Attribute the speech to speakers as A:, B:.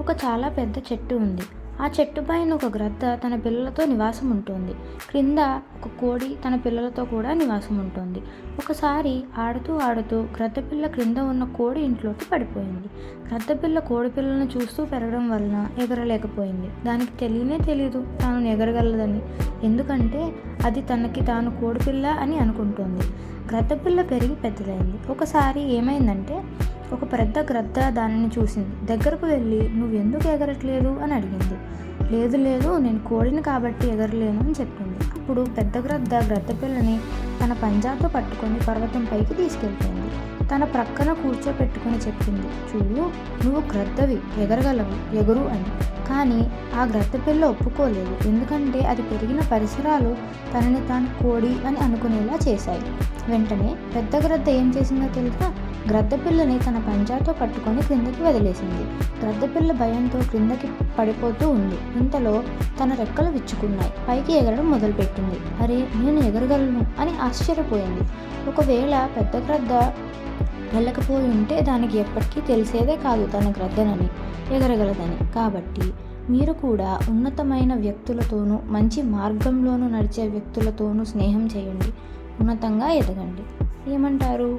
A: ఒక చాలా పెద్ద చెట్టు ఉంది. ఆ చెట్టు పైన ఒక గ్రద్ద తన పిల్లలతో నివాసం ఉంటుంది. క్రింద ఒక కోడి తన పిల్లలతో కూడా నివాసం ఉంటుంది. ఒకసారి ఆడుతూ ఆడుతూ గ్రద్ద పిల్ల క్రింద ఉన్న కోడి ఇంట్లోకి పడిపోయింది. గ్రద్ద పిల్ల కోడి పిల్లలను చూస్తూ పెరగడం వలన ఎగరలేకపోయింది. దానికి తెలియనే తెలియదు తాను ఎగరగలదని. ఎందుకంటే అది తనకి తాను కోడిపిల్ల అని అనుకుంటుంది. గ్రద్దపిల్ల పెరిగి పెద్దదైంది. ఒకసారి ఏమైందంటే ఒక పెద్ద గ్రద్ద దానిని చూసింది. దగ్గరకు వెళ్ళి నువ్వు ఎందుకు ఎగరట్లేదు? అని అడిగింది. లేదు లేదు నేను కోడిని కాబట్టి ఎగరలేను అని చెప్పింది. అప్పుడు పెద్ద గ్రద్ద గ్రద్ద పిల్లని తన పంజాతో పట్టుకొని పర్వతం పైకి తీసుకెళ్తుంది తన ప్రక్కన కూర్చోపెట్టుకొని చెప్పింది. చూడు నువ్వు గ్రద్దవి ఎగరగలవు ఎగురు అని. కానీ ఆ గ్రద్ద పిల్ల ఒప్పుకోలేదు. ఎందుకంటే అది పెరిగిన పరిసరాలు తనని తాను కోడి అని అనుకునేలా చేశాయి. వెంటనే పెద్ద గ్రద్ద ఏం చేసిందో తెలుసా? గ్రద్దపిల్లని తన పంజాతో పట్టుకొని క్రిందకి వదిలేసింది. గ్రద్దపిల్ల భయంతో క్రిందకి పడిపోతూ ఉంది. ఇంతలో తన రెక్కలు విచ్చుకున్నాయి. పైకి ఎగరడం మొదలుపెట్టింది. అరే నేను ఎగరగలను అని ఆశ్చర్యపోయింది. ఒకవేళ పెద్ద గ్రద్ద వెళ్ళకపోయి ఉంటే దానికి ఎప్పటికీ తెలిసేదే కాదు తన గ్రద్దనని ఎగరగలదని. కాబట్టి మీరు కూడా ఉన్నతమైన వ్యక్తులతోనూ మంచి మార్గంలోనూ నడిచే వ్యక్తులతోనూ స్నేహం చేయండి. ఉన్నతంగా ఎదగండి. ఏమంటారు?